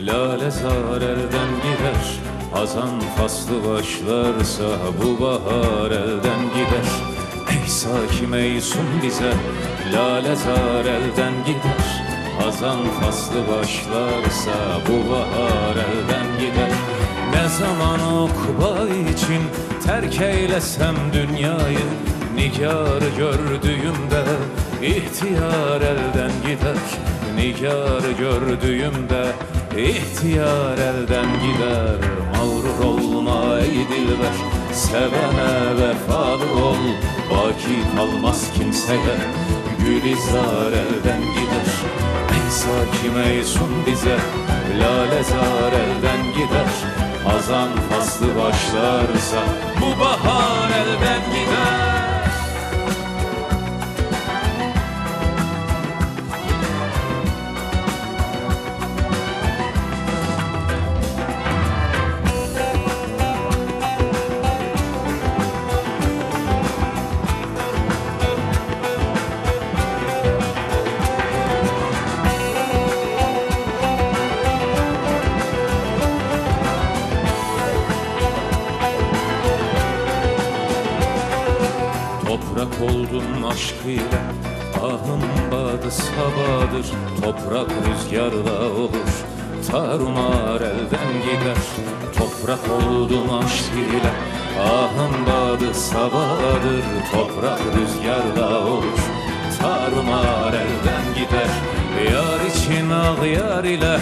Lale zar elden gider. Hazan faslı başlarsa Bu bahar elden gider. Ey sakim ey sun bize Lale zar elden gider. Hazan faslı başlarsa Bu bahar elden gider. Ne zaman okba için Terk eylesem dünyayı Nigar gördüğümde ihtiyar elden gider Nigar gördüğümde ihtiyar elden gider. Mağrur olma ey dilber Sevene vefalı ol. Baki kalmaz kimseye Gülizar elden gider. Ey sakim ey sun bize Lale zar elden gider. Hazan faslı başlarsa Bu bahar Toprak oldun aşkıyla Ahım badı sabadır. Toprak rüzgarla olur Tarumar elden gider. Toprak oldun aşkıyla Ahım badı sabadır. Toprak rüzgarla olur Tarumar elden gider. Yar için ağyar ile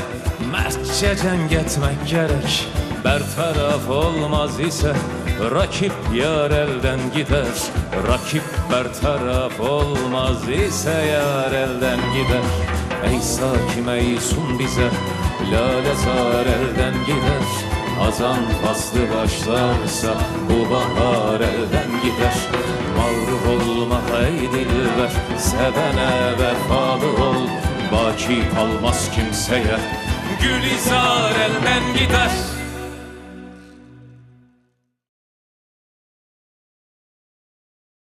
Mertçe cenk etmek gerek. Bertaraf olmaz ise Rakip yar elden gider Rakip bertaraf olmaz ise yar elden gider. Ey sakim ey sun bize Lale zar elden gider. Hazan faslı başlarsa Bu bahar elden gider. Mağrur olma ey dilber Sevene vefalı ol. Baki kalmaz kimseye Gülizar elden gider